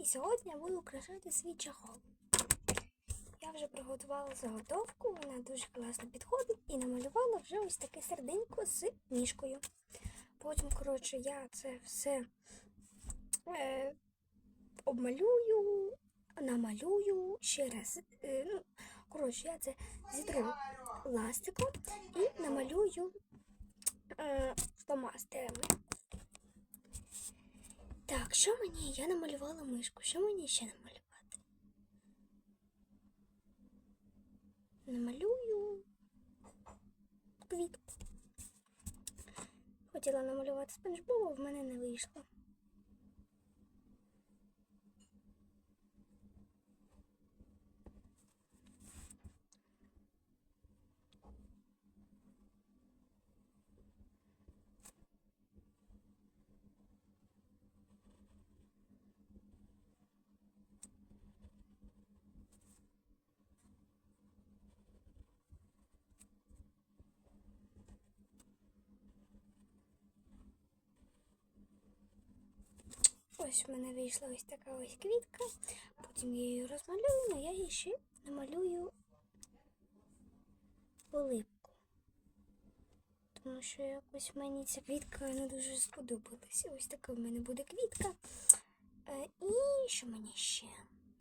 і сьогодні я буду украшати свій чахол. Я вже приготувала заготовку, вона дуже класно підходить і намалювала вже ось таке серденько з ніжкою. Потім, коротше, я це все е, обмалюю, намалюю ще раз. Е, ну, коротше, я це зітру ластиком і намалюю е, фломастерами. Так, що мені? Я намалювала мишку. Що мені ще намалювати? Намалюю квітку. Хотіла намалювати спанч Боба, в мене не вийшло. Ось в мене вийшла ось така ось квітка. Потім я її розмалюю, але я її ще намалюю улипку. Тому що якось мені ця квітка не дуже сподобалася. Ось така в мене буде квітка. Е, і що мені ще?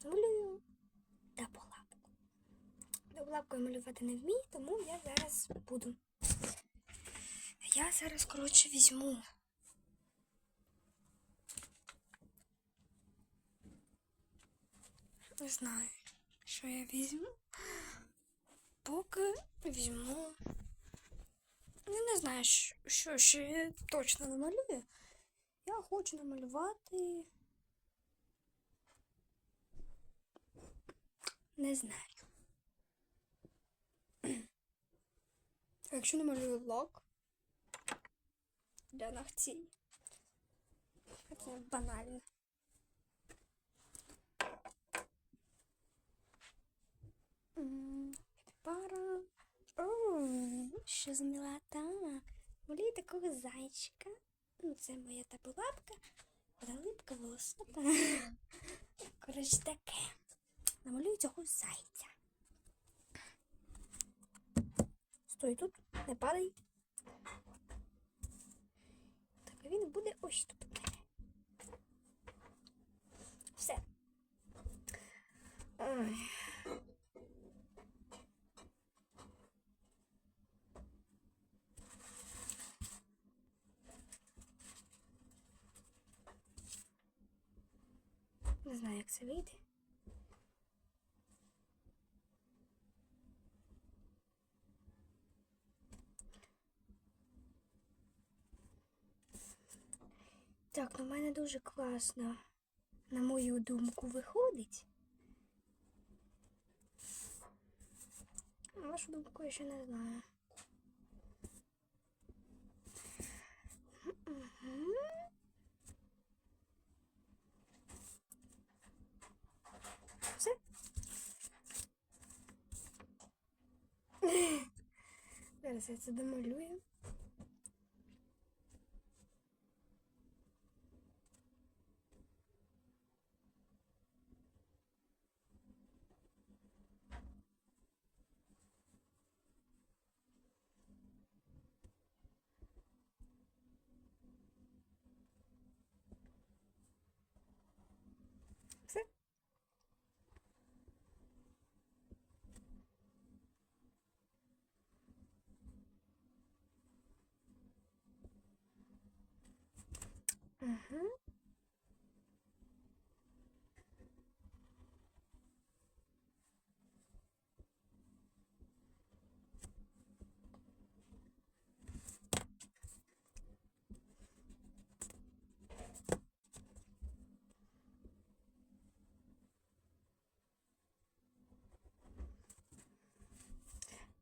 Намалюю даполапку. Даполапку я малювати не вмію, тому я зараз буду. Я зараз, коротше, візьму. Не знаю, що я візьму. Поки візьму. Я не знаю, що, ще я точно намалюю. Я хочу намалювати. Не знаю. Якщо намалюю лак для ногтей. Це банально. Пара. Що за милота. Малюю такого зайчика. Ну, це моя табулапка. Липка волосата. Коротше, таке. Намалюю цього зайця. Стой тут, не падай. Так, він буде ось тут. Все. Ой. Не знаю, як це вийде. Так, ну в мене дуже класно, на мою думку, виходить. На вашу думку я ще не знаю. Мгм. Все. Зараз я це домалюю. Все. Угу.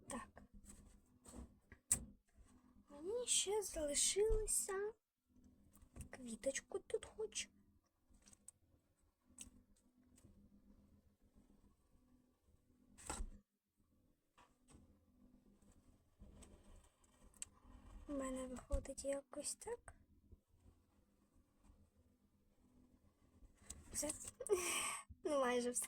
Так. Мені ще залишилося квіточку тут хочу. У мене виходить якось так. Все. Ну, майже все.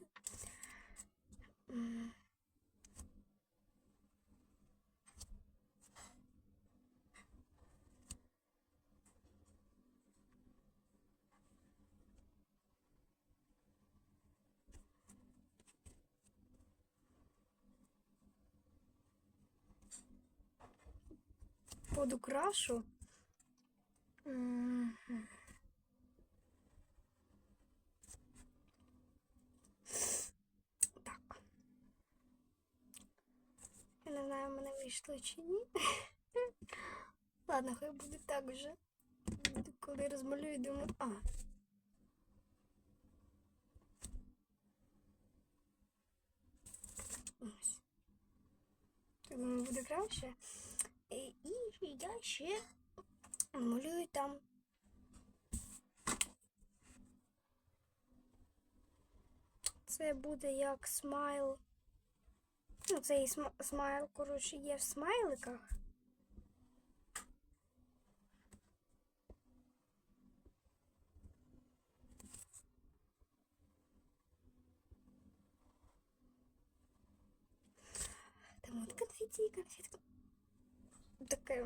М. Крашу. Так. Я не знаю, мене вийшло чи ні. Ладно, хай буде так вже. Коли розмалюю, думаю, а. Ось. Так думаю, буде краще. І я ще малюю там. Це буде як смайл. Ну, цей см- смайл, коротше, є в смайликах. Там от конфетти, конфетка. Таке.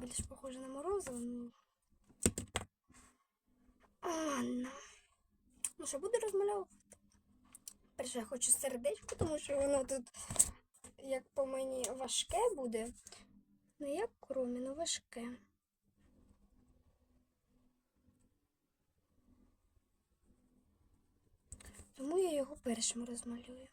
Більш похоже на морозиво. Ну, Ладно. Ну що, буду розмальовувати. Перше, я хочу сердечко, тому що воно тут, як по мені, важке буде. Ну, як кромі, ну важке. Тому я його першим розмалюю.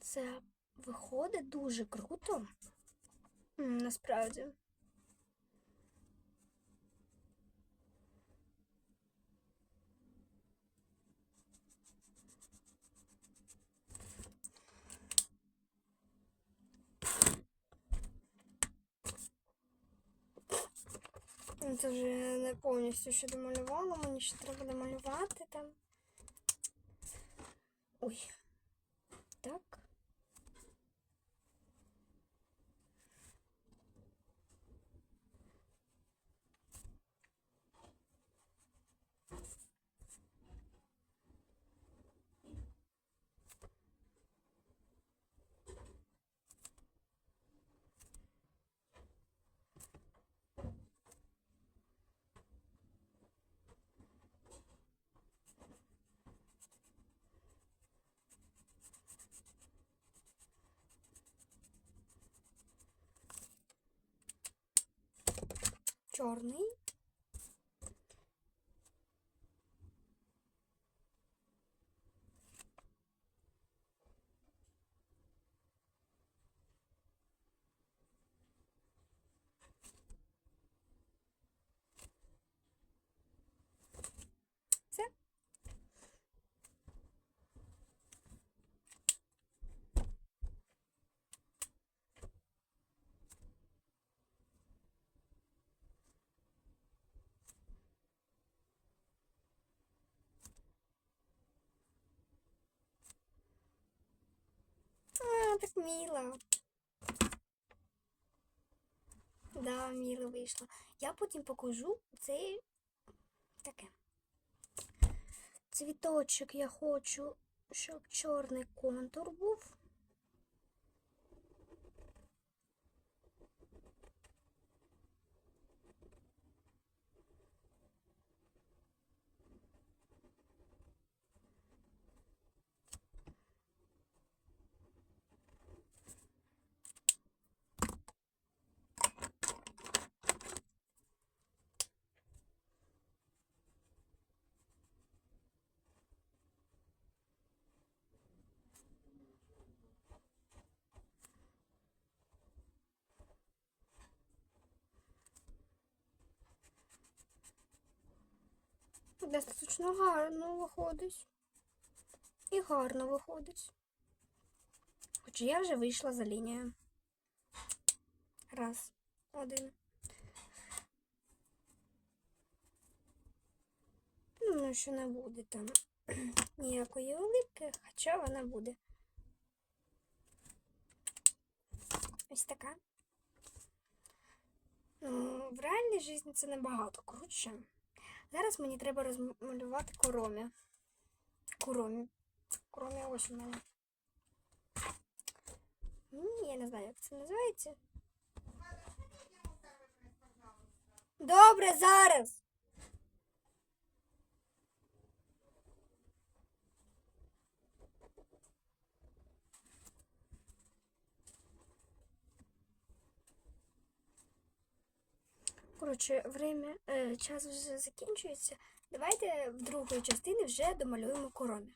Це виходить дуже круто. Насправді. Це вже не повністю ще домалювала, мені ще треба домалювати там. Ой. Так. Чорний. Все. Так мило. Да, мило вийшло. Я потім покажу цей таке. Цвіточок я хочу, щоб чорний контур був. Достаточно гарно виходить. І гарно виходить. Хоча я вже вийшла за лінію. Раз, один. Ну, що не буде там ніякої улипки, хоча вона буде. Ось така. Ну, в реальній житті це набагато круче. Зараз мені треба розмалювати коромі. Коромі. Коромі ось у мене. Ні, я не знаю, як це називається. Добре, зараз. Коротше, время, е, час вже закінчується. Давайте в другої частини вже домалюємо коромі.